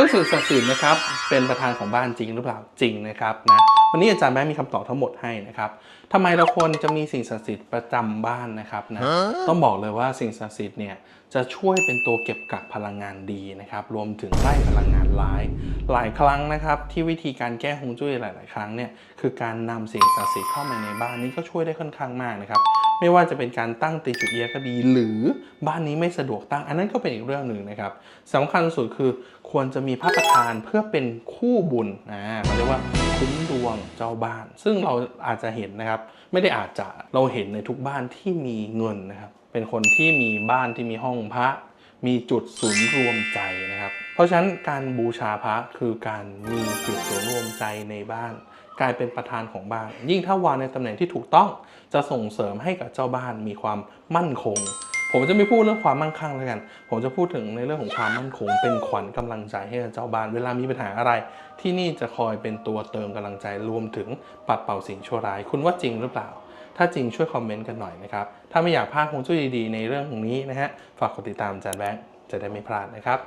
รื่องสิ่งศักดิ์สิทธิ์นะครับเป็นประธานของบ้านจริงหรือเปล่าจริงนะครับนะวันนี้อาจารย์แบงค์มีคำตอบทั้งหมดให้นะครับทำไมเราควรจะมีสิ่งศักดิ์สิทธิ์ประจำบ้านนะครับนะต้องบอกเลยว่าสิ่งศักดิ์สิทธิ์เนี่ยจะช่วยเป็นตัวเก็บกักพลังงานดีนะครับรวมถึงไล่พลังงานร้าย หลายครั้งนะครับที่วิธีการแก้ฮวงจุ้ยหลาย ๆ ครั้งเนี่ยคือการนำสิ่งศักดิ์สิทธิ์เข้ามาในบ้านนี้ก็ช่วยได้ค่อนข้างมากนะครับ ไม่ว่าจะเป็นการตั้งตีจุเอียก็ดี หรือบ้านนี้ไม่สะดวกตั้ง อันนั้นก็เป็นอีกเรื่องหนึ่งนะครับสำคัญสุดคือควรจะมีพระประธานเพื่อเป็นคู่บุญนะเขาเรียกว่าคุ้มดวงเจ้าบ้าน ซึ่งเราอาจจะเห็นนะครับ ไม่ได้อาจจะเราเห็นในทุกบ้านที่มีเงินนะครับ เป็นคนที่มีบ้านที่มีห้องพระมีจุดศูนย์รวมใจนะครับ เพราะฉะนั้นการบูชาพระคือการมีจุดศูนย์รวมใจในบ้าน กลายเป็นประธานของบ้าน ยิ่งถ้าวางในตำแหน่งที่ถูกต้องจะส่งเสริมให้กับเจ้าบ้านมีความมั่นคง ผมจะไม่พูดเรื่องความมั่งคั่งแล้วกัน ผมจะพูดถึงในเรื่องของความมั่นคง เป็นขวัญกำลังใจให้กับเจ้าบ้าน เวลามีปัญหาอะไร ที่นี่จะคอยเป็นตัวเติมกำลังใจรวมถึงปัดเป่าสิ่งชั่วร้าย คุณว่าจริงหรือเปล่าถ้าจริงช่วยคอมเมนต์กันหน่อยนะครับ ถ้าไม่อยากพลาดฮวงจุ้ยดีๆในเรื่องของนี้นะฮะ ฝากกดติดตามจารย์แบงค์จะได้ไม่พลาดนะครับ